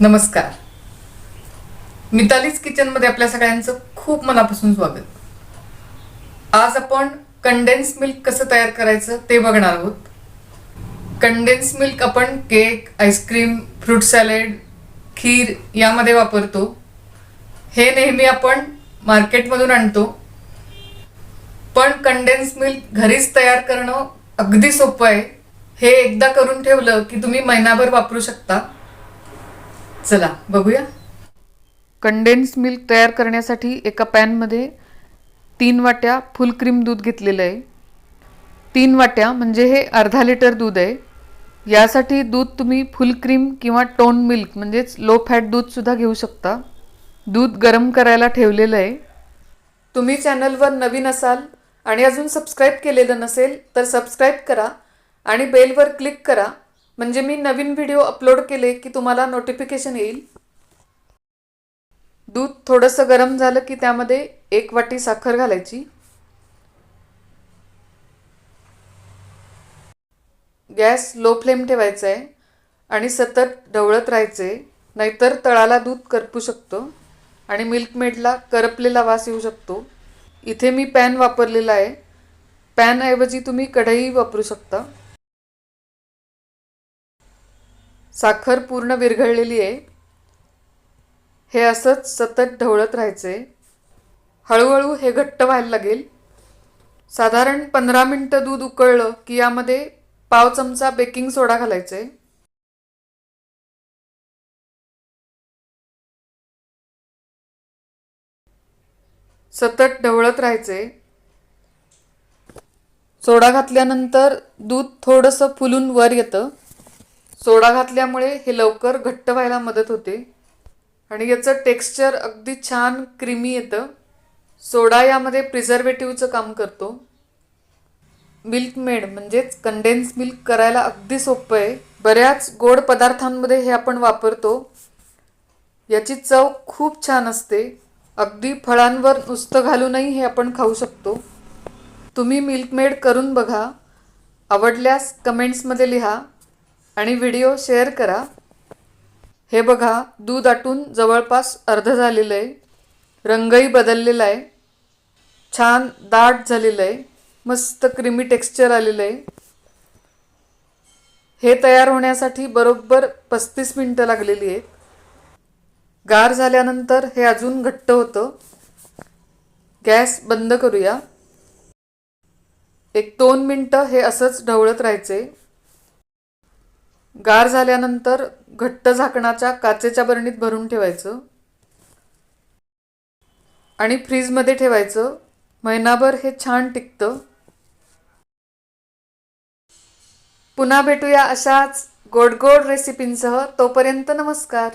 नमस्कार. मितालीज किचनमध्ये आपल्या सगळ्यांचं खूप मनापासून स्वागत. आज आपण कंडेन्स मिल्क कसं तयार करायचं ते बघणार आहोत. कंडेन्स मिल्क आपण cake ice cream fruit salad खीर यामध्ये वापरतो. हे नेहमी आपण मार्केटमधून आणतो. पण कंडेन्स मिल्क घरीच तयार करणं अगदी सोपं आहे. हे एकदा करून ठेवलं की तुम्ही महिनाभर वापरू शकता. चला बघूया. कंडेन्स मिल्क तयार करण्यासाठी एका पॅनमध्ये तीन वाट्या फुल क्रीम दूध घेतलेलं आहे. तीन वाट्या म्हणजे हे अर्धा लिटर दूध आहे. यासाठी दूध तुम्ही फुल क्रीम किंवा टोन मिल्क म्हणजेच लो फॅट दूधसुद्धा घेऊ शकता. दूध गरम करायला ठेवलेलं आहे. तुम्ही चॅनलवर नवीन असाल आणि अजून सबस्क्राईब केलेलं नसेल तर सबस्क्राईब करा आणि बेलवर क्लिक करा. म्हणजे मी नवीन व्हिडिओ अपलोड केले की तुम्हाला नोटिफिकेशन येईल. दूध थोडंसं गरम झालं की त्यामध्ये एक वाटी साखर घालायची. गॅस लो फ्लेम ठेवायचा आहे आणि सतत ढवळत राहायचे नाहीतर तळाला दूध करपू शकतं आणि मिल्कमेडला करपलेला वास येऊ शकतो. इथे मी पॅन वापरलेला आहे. पॅनऐवजी तुम्ही कढई वापरू शकता. साखर पूर्ण विरघळलेली आहे. हे असंच सतत ढवळत राहायचे. हळूहळू हे घट्ट व्हायला लागेल. साधारण पंधरा मिनटं दूध उकळलं की यामध्ये पाव चमचा बेकिंग सोडा घालायचे. सतत ढवळत राहायचे. सोडा घातल्यानंतर दूध थोडंसं फुलून वर येतं. सोडा घातल्यामुळे हे लवकर घट्ट व्हायला मदत होते. आणि याचं टेक्स्चर अगदी छान क्रीमी येतं. सोडा यामध्ये प्रिझर्वेटिव्हचं काम करतो. मिल्क मेड म्हणजेच कंडेन्स मिल्क करायला अगदी सोपं आहे. बऱ्याच गोड पदार्थांमध्ये हे आपण वापरतो. याची चव खूप छान असते. अगदी फळांवर नुसतं घालूनही हे आपण खाऊ शकतो. तुम्ही मिल्कमेड करून बघा. आवडल्यास कमेंट्समध्ये लिहा. आणि व्हिडिओ शेअर करा. हे बघा दूध आटून जवळपास अर्ध झालेलं आहे रंगही बदललेला आहे छान दाट झालेलं आहे मस्त क्रीमी टेक्स्चर आलेलं आहे हे तयार होण्यासाठी बरोबर पस्तीस मिनटं लागलेली आहेत. गार झाल्यानंतर हे अजून घट्ट होतं. गॅस बंद करूया. एक दोन मिनटं हे असंच ढवळत राहायचे गार झाल्यानंतर घट्ट झाकणाच्या काचेच्या बरणीत भरून ठेवायचं. आणि फ्रीजमध्ये ठेवायचं. महिनाभर हे छान टिकतं. पुन्हा भेटूया अशाच गोड गोड रेसिपींसह. तोपर्यंत नमस्कार.